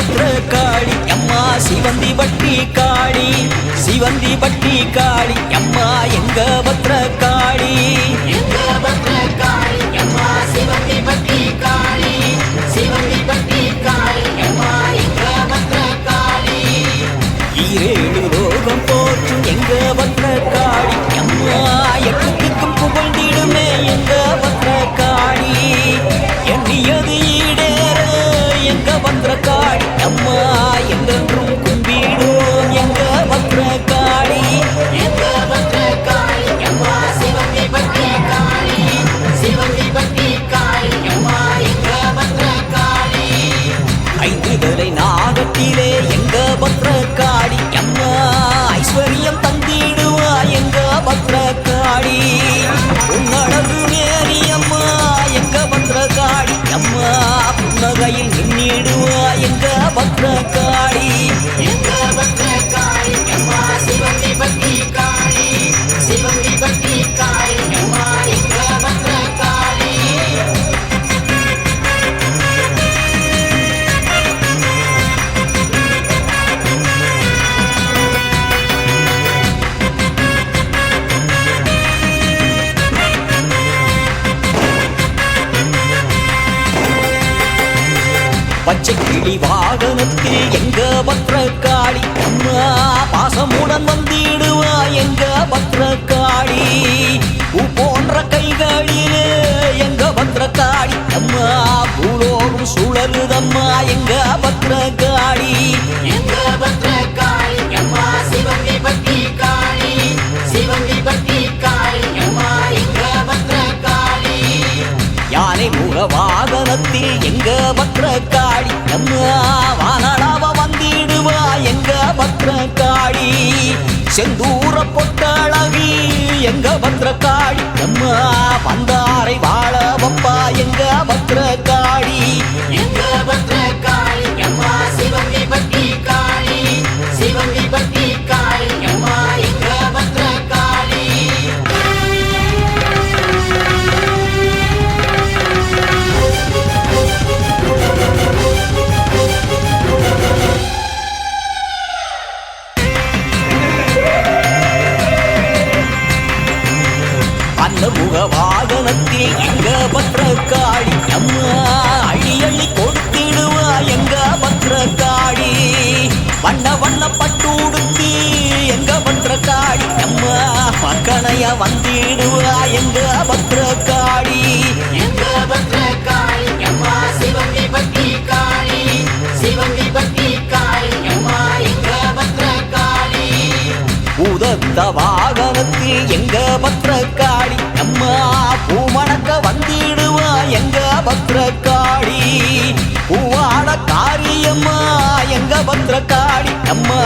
ஒற்ற காளி அம்மா சிவந்தி பட்டி காளி. சிவந்தி பட்டி காளி அம்மா எங்க ஒற்ற காளி எங்க பத்திர அம்மா என்றென்றும் எங்க பச்சை கிளி வாகனத்தில் எங்க பத்திரக்காளி? அம்மா பாசமுடன் வந்திடுவா எங்க பத்திரக்காளி? பூ போன்ற கைகளிலே எங்க பத்திரக்காளி? அம்மா பூலோகம் சுழலுதம்மா எங்க பத்திரக்காளி? எங்க பத்திரக்காளி? அம்மா சிவந்தி பட்டி யானை வாகனத்தில் எங்க பத்திர நம்ம வானடாவ வந்திடுவா எங்க பத்திர செந்தூர பொட்டழகி எங்க பத்திர நம்ம அம்மா வாகனத்தில் எங்க பத்திர காளி அம்மா அள்ளி அள்ளி கொடுத்திடுவா எங்க பத்திர காளி வண்ண வண்ண பட்டு உடுத்தி எங்க பத்திர காளி அம்மா மக்களைய வந்திடுவா எங்க பத்திர காளி எங்க பத்திரகாளி அம்மா சிவந்தி பட்டி காளி. சிவந்தி பட்டி காளி அம்மா எங்க பத்திரகாளி பூதத்த வாகனத்தில் எங்க பத்திர காளி அம்மா எங்க பத்திரக்காடி பூவாட காரியம்மா எங்க பத்திரக்காடி அம்மா.